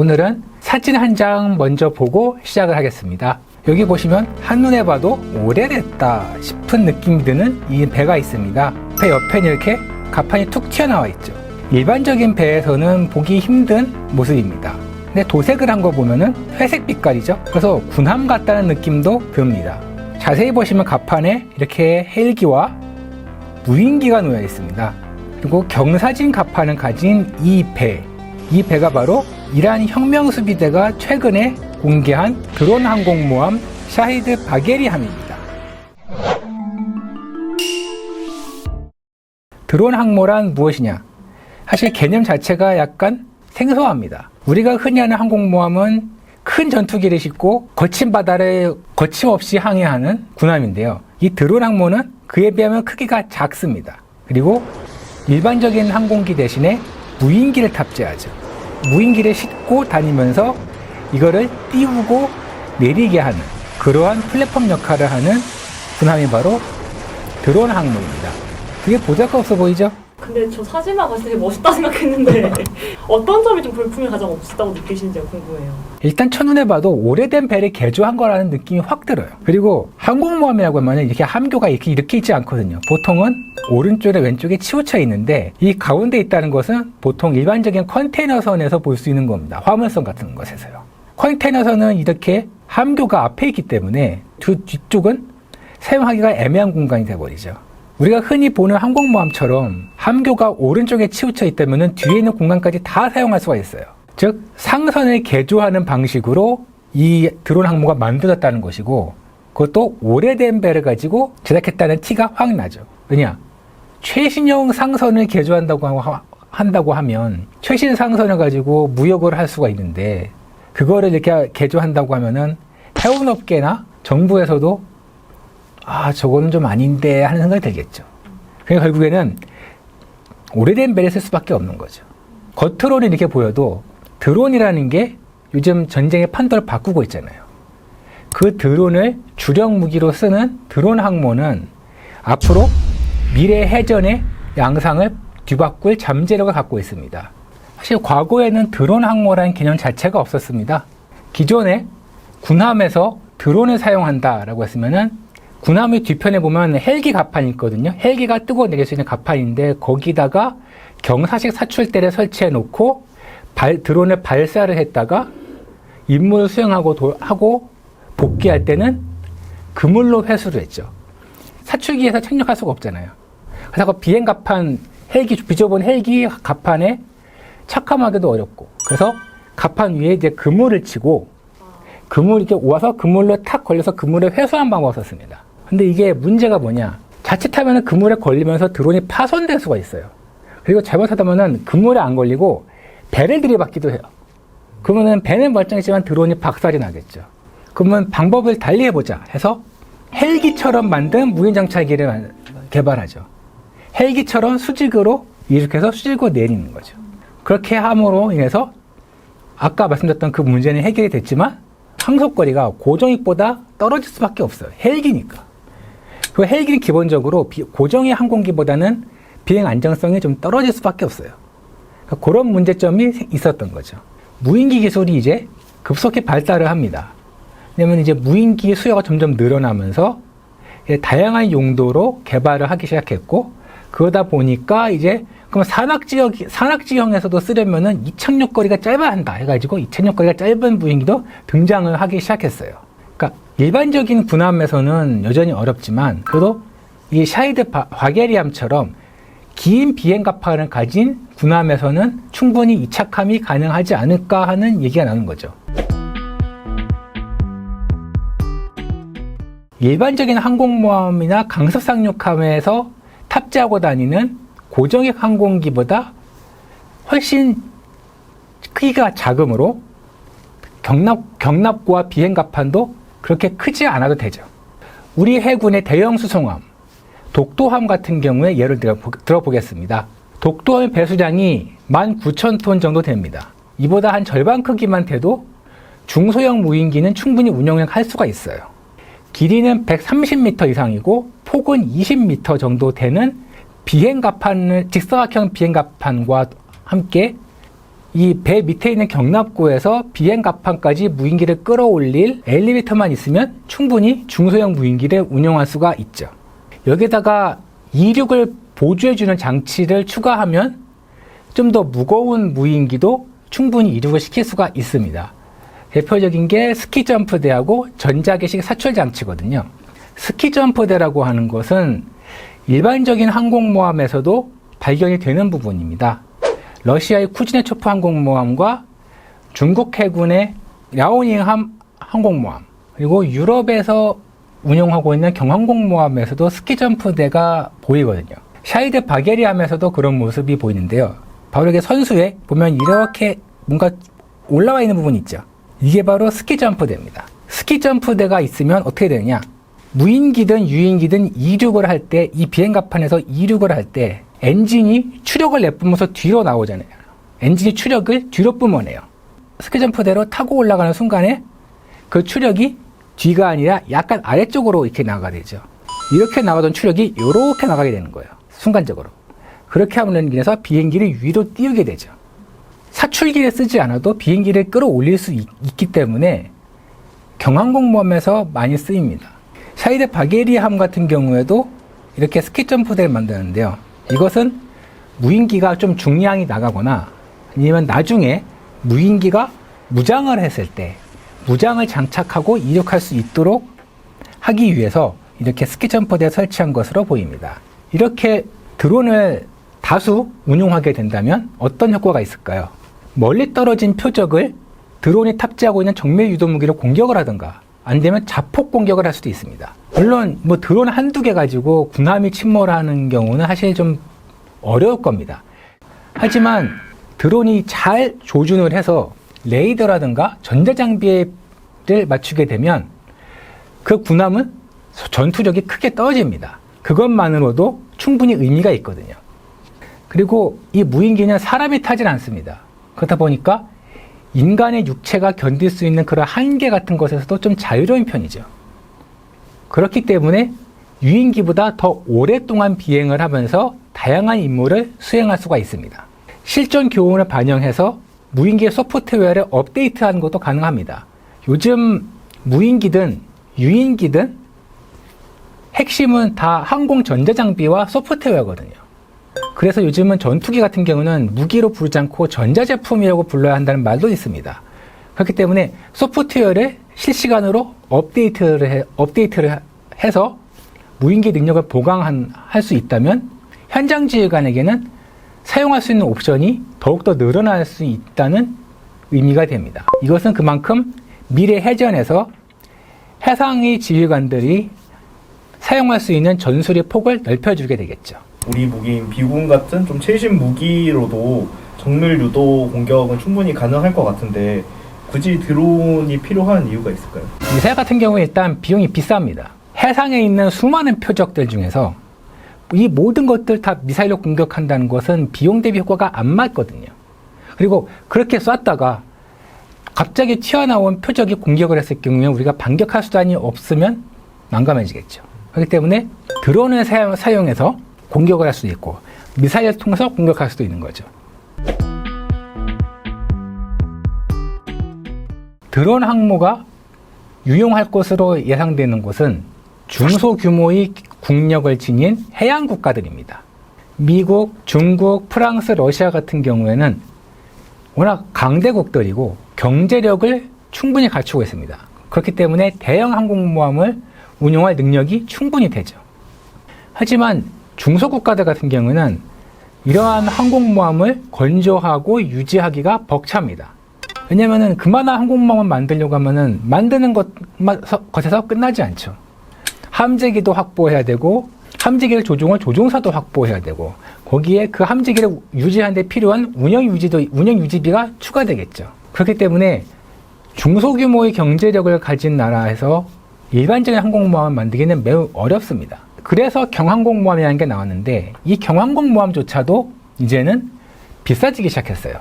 오늘은 사진 한 장 먼저 보고 시작을 하겠습니다. 여기 보시면 한눈에 봐도 오래됐다 싶은 느낌이 드는 이 배가 있습니다. 배 옆에는 이렇게 가판이 툭 튀어나와 있죠. 일반적인 배에서는 보기 힘든 모습입니다. 근데 도색을 한 거 보면은 회색 빛깔이죠. 그래서 군함 같다는 느낌도 듭니다. 자세히 보시면 가판에 이렇게 헬기와 무인기가 놓여 있습니다. 그리고 경사진 가판을 가진 이 배, 이 배가 바로 이란 혁명수비대가 최근에 공개한 드론 항공모함 샤히드 바게리함입니다. 드론 항모란 무엇이냐? 사실 개념 자체가 약간 생소합니다. 우리가 흔히 하는 항공모함은 큰 전투기를 싣고 거친 바다를 거침없이 항해하는 군함인데요. 이 드론 항모는 그에 비하면 크기가 작습니다. 그리고 일반적인 항공기 대신에 무인기를 탑재하죠. 무인기를 싣고 다니면서 이거를 띄우고 내리게 하는 그러한 플랫폼 역할을 하는 군함이 바로 드론 항모입니다. 되게 보잘것없어 보이죠? 근데 저 사진만 봤을 때 되게 멋있다 생각했는데 어떤 점이 좀 볼품이 가장 없었다고 느끼시는지가 궁금해요. 일단 첫눈에 봐도 오래된 배를 개조한 거라는 느낌이 확 들어요. 그리고 항공모함이라고 하면 이렇게 함교가 이렇게, 이렇게 있지 않거든요. 보통은 오른쪽에 왼쪽에 치우쳐 있는데 이 가운데 있다는 것은 보통 일반적인 컨테이너선에서 볼 수 있는 겁니다. 화물선 같은 것에서요. 컨테이너선은 이렇게 함교가 앞에 있기 때문에 두 뒤쪽은 사용하기가 애매한 공간이 되어버리죠. 우리가 흔히 보는 항공모함처럼 함교가 오른쪽에 치우쳐 있다면 뒤에 있는 공간까지 다 사용할 수가 있어요. 즉 상선을 개조하는 방식으로 이 드론 항모가 만들어졌다는 것이고 그것도 오래된 배를 가지고 제작했다는 티가 확 나죠. 왜냐? 최신형 상선을 개조한다고 하- 한다고 하면 최신 상선을 가지고 무역을 할 수가 있는데 그거를 이렇게 개조한다고 하면은 해운업계나 정부에서도 아 저거는 좀 아닌데 하는 생각이 들겠죠. 그러니까 결국에는 오래된 배를 쓸 수밖에 없는 거죠. 겉으로는 이렇게 보여도 드론이라는 게 요즘 전쟁의 판도를 바꾸고 있잖아요. 그 드론을 주력 무기로 쓰는 드론 항모는 앞으로 미래 해전의 양상을 뒤바꿀 잠재력을 갖고 있습니다. 사실 과거에는 드론 항모라는 개념 자체가 없었습니다. 기존에 군함에서 드론을 사용한다라고 했으면은 군함의 뒤편에 보면 헬기 가판이 있거든요. 헬기가 뜨고 내릴 수 있는 가판인데 거기다가 경사식 사출대를 설치해 놓고 발, 드론을 발사를 했다가 임무를 수행하고 도- 하고 복귀할 때는 그물로 회수를 했죠. 사출기에서 착륙할 수가 없잖아요. 그래서 그 비행 가판 헬기 비좁은 헬기 가판에 착함하기도 어렵고 그래서 가판 위에 이제 그물을 치고 그물 이렇게 와서 그물로 탁 걸려서 그물을 회수하는 방법을 썼습니다. 근데 이게 문제가 뭐냐? 자칫하면 그물에 걸리면서 드론이 파손될 수가 있어요. 그리고 잘못하다면은 그물에 안 걸리고 배를 들이받기도 해요. 그러면은 배는 멀쩡했지만 드론이 박살이 나겠죠. 그러면 방법을 달리 해보자 해서 헬기처럼 만든 무인 정찰기를 만- 개발하죠. 헬기처럼 수직으로 이륙해서 수직으로 내리는 거죠. 그렇게 함으로 인해서 아까 말씀드렸던 그 문제는 해결이 됐지만 항속거리가 고정익보다 떨어질 수밖에 없어요. 헬기니까. 그 헬기는 기본적으로 비- 고정의 항공기보다는 비행 안정성이 좀 떨어질 수밖에 없어요. 그러니까 그런 문제점이 생- 있었던 거죠. 무인기 기술이 이제 급속히 발달을 합니다. 왜냐면 이제 무인기 수요가 점점 늘어나면서 다양한 용도로 개발을 하기 시작했고 그러다 보니까 이제 그럼 산악 지역 산악 지형에서도 쓰려면은 이착륙 거리가 짧아야 한다 해가지고 이착륙 거리가 짧은 무인기도 등장을 하기 시작했어요. 일반적인 군함에서는 여전히 어렵지만 그래도 이 샤이드 바, 바게리함처럼 긴 비행 가판을 가진 군함에서는 충분히 이착함이 가능하지 않을까 하는 얘기가 나오는 거죠. 일반적인 항공모함이나 강습 상륙함에서 탑재하고 다니는 고정액 항공기보다 훨씬 크기가 작으므로 경납, 경납고와 비행 가판도 그렇게 크지 않아도 되죠. 우리 해군의 대형 수송함, 독도함 같은 경우에 예를 들어 보- 들어보겠습니다. 독도함의 배수량이 19,000톤 정도 됩니다. 이보다 한 절반 크기만 돼도 중소형 무인기는 충분히 운영을 할 수가 있어요. 길이는 130m 이상이고 폭은 20m 정도 되는 비행갑판을 직사각형 비행갑판과 함께 이 배 밑에 있는 경납고에서 비행 갑판까지 무인기를 끌어올릴 엘리베이터만 있으면 충분히 중소형 무인기를 운용할 수가 있죠. 여기다가 이륙을 보조해주는 장치를 추가하면 좀 더 무거운 무인기도 충분히 이륙을 시킬 수가 있습니다. 대표적인 게 스키 점프대하고 전자기식 사출 장치거든요. 스키 점프대라고 하는 것은 일반적인 항공모함에서도 발견이 되는 부분입니다. 러시아의 쿠즈네초프 항공모함과 중국 해군의 랴오닝함 항공모함 그리고 유럽에서 운용하고 있는 경항공모함에서도 스키점프대가 보이거든요. 샤이드 바게리함에서도 그런 모습이 보이는데요. 바로 이게 선수에 보면 이렇게 뭔가 올라와 있는 부분이 있죠. 이게 바로 스키점프대입니다. 스키점프대가 있으면 어떻게 되느냐? 무인기든 유인기든 이륙을 할 때 이 비행갑판에서 이륙을 할 때 엔진이 추력을 내뿜으면서 뒤로 나오잖아요. 엔진이 추력을 뒤로 뿜어내요. 스키점프대로 타고 올라가는 순간에 그 추력이 뒤가 아니라 약간 아래쪽으로 이렇게 나가게 되죠. 이렇게 나가던 추력이 이렇게 나가게 되는 거예요. 순간적으로. 그렇게 하면 인해서 비행기를 위로 띄우게 되죠. 사출기를 쓰지 않아도 비행기를 끌어올릴 수 있, 기 때문에 경항공모함에서 많이 쓰입니다. 샤이드 바게리함 같은 경우에도 이렇게 스키 점프대를 만드는데요. 이것은 무인기가 좀 중량이 나가거나 아니면 나중에 무인기가 무장을 했을 때 무장을 장착하고 이륙할 수 있도록 하기 위해서 이렇게 스키 점프대에 설치한 것으로 보입니다. 이렇게 드론을 다수 운용하게 된다면 어떤 효과가 있을까요? 멀리 떨어진 표적을 드론이 탑재하고 있는 정밀 유도 무기로 공격을 하든가 안 되면 자폭 공격을 할 수도 있습니다. 물론 뭐 드론 한두 개 가지고 군함이 침몰하는 경우는 사실 좀 어려울 겁니다. 하지만 드론이 잘 조준을 해서 레이더라든가 전자장비를 맞추게 되면 그 군함은 전투력이 크게 떨어집니다. 그것만으로도 충분히 의미가 있거든요. 그리고 이 무인기는 사람이 타진 않습니다. 그렇다 보니까 인간의 육체가 견딜 수 있는 그런 한계 같은 것에서도 좀 자유로운 편이죠. 그렇기 때문에 유인기보다 더 오랫동안 비행을 하면서 다양한 임무를 수행할 수가 있습니다. 실전 교훈을 반영해서 무인기의 소프트웨어를 업데이트하는 것도 가능합니다. 요즘 무인기든 유인기든 핵심은 다 항공 전자 장비와 소프트웨어거든요. 그래서 요즘은 전투기 같은 경우는 무기로 부르지 않고 전자제품이라고 불러야 한다는 말도 있습니다. 그렇기 때문에 소프트웨어를 실시간으로 업데이트를, 해, 업데이트를 해서 무인기 능력을 보강할 수 있다면 현장 지휘관에게는 사용할 수 있는 옵션이 더욱더 늘어날 수 있다는 의미가 됩니다. 이것은 그만큼 미래 해전에서 해상의 지휘관들이 사용할 수 있는 전술의 폭을 넓혀주게 되겠죠. 우리 무기인 비군 같은 좀 최신 무기로도 정밀 유도 공격은 충분히 가능할 것 같은데 굳이 드론이 필요한 이유가 있을까요? 미사일 같은 경우에 일단 비용이 비쌉니다. 해상에 있는 수많은 표적들 중에서 이 모든 것들 다 미사일로 공격한다는 것은 비용 대비 효과가 안 맞거든요. 그리고 그렇게 쐈다가 갑자기 튀어나온 표적이 공격을 했을 경우에 우리가 반격할 수단이 없으면 난감해지겠죠. 그렇기 때문에 드론을 사용, 사용해서 공격을 할 수도 있고 미사일을 통해서 공격할 수도 있는 거죠. 드론 항모가 유용할 것으로 예상되는 곳은 중소규모의 국력을 지닌 해양 국가들입니다. 미국, 중국, 프랑스, 러시아 같은 경우에는 워낙 강대국들이고 경제력을 충분히 갖추고 있습니다. 그렇기 때문에 대형 항공모함을 운용할 능력이 충분히 되죠. 하지만 중소국가들 같은 경우는 이러한 항공모함을 건조하고 유지하기가 벅찹니다. 왜냐면은 그만한 항공모함을 만들려고 하면은 만드는 것만, 것에서 끝나지 않죠. 함재기도 확보해야 되고, 함재기를 조종할 조종사도 확보해야 되고, 거기에 그 함재기를 유지하는 데 필요한 운영 유지도, 운영 유지비가 추가되겠죠. 그렇기 때문에 중소규모의 경제력을 가진 나라에서 일반적인 항공모함을 만들기는 매우 어렵습니다. 그래서 경항공모함이라는 게 나왔는데 이 경항공모함조차도 이제는 비싸지기 시작했어요.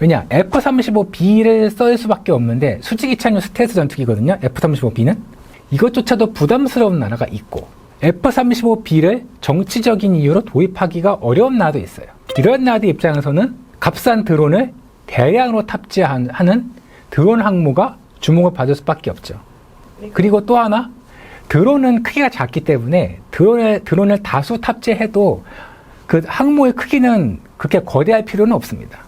왜냐 F-35B를 쓸 수밖에 없는데 수직이착륙 스텔스 전투기거든요. F-35B는 이것조차도 부담스러운 나라가 있고 F-35B를 정치적인 이유로 도입하기가 어려운 나라도 있어요. 이런 나라들 입장에서는 값싼 드론을 대량으로 탑재하는 드론 항모가 주목을 받을 수밖에 없죠. 네. 그리고 또 하나 드론은 크기가 작기 때문에 드론을 드론을 다수 탑재해도 그 항모의 크기는 그렇게 거대할 필요는 없습니다.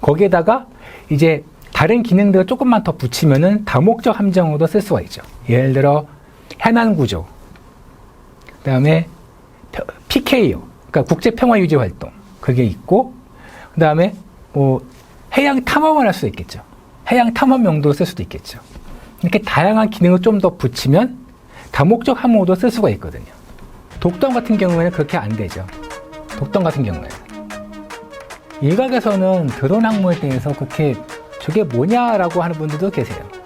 거기에다가 이제 다른 기능들을 조금만 더 붙이면은 다목적 함정으로도 쓸 수가 있죠. 예를 들어 해난 구조, 그다음에 PKO, 그러니까 국제 평화 유지 활동 그게 있고, 그다음에 뭐 해양 탐험을 할 수 있겠죠. 해양 탐험 용도로 쓸 수도 있겠죠. 이렇게 다양한 기능을 좀 더 붙이면 다목적 항모도 쓸 수가 있거든요. 독점 같은 경우에는 그렇게 안 되죠. 독점 같은 경우에는. 일각에서는 드론 항모에 대해서 그렇게 저게 뭐냐라고 하는 분들도 계세요.